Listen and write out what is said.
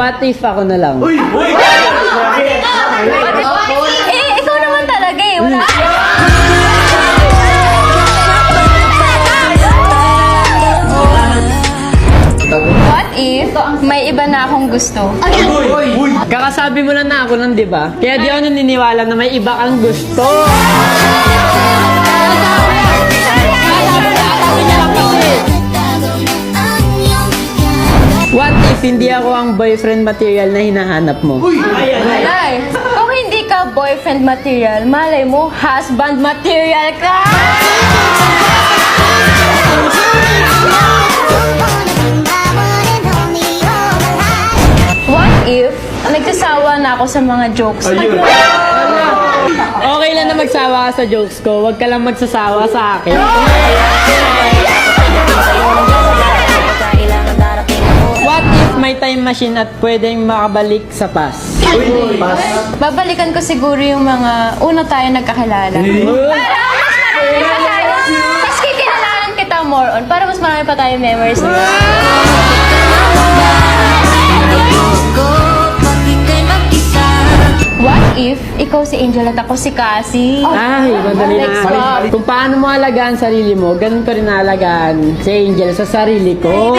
What if ako na lang? Uy! Uy! Eh, ikaw naman talaga eh. Wala. What if may iba na akong gusto? Uy! Uy! Kakasabi mo lang na ako nun, di ba? Kaya di ako naniniwala na may iba kang gusto. What if hindi ako ang boyfriend material na hinahanap mo? Uy! Ayan! Alay, kung hindi ka boyfriend material, malay mo, husband material ka! What if nagsasawa na ako sa mga jokes? Ayun! Okay lang na magsawa ka sa jokes ko, wag ka lang magsasawa sa akin. May time machine at pwedeng makabalik sa past? Uy! Pas! Babalikan ko siguro yung mga una tayo nagkakilala. Para mas marami pa tayo. Tapos kikilalanan kita more on para mas marami pa tayo memories. What if ikaw si Angel at ako si Cassie? Ay, madali Next na. up. Kung paano mo alagaan sarili mo, ganun ko rin alagaan si Angel sa sarili ko.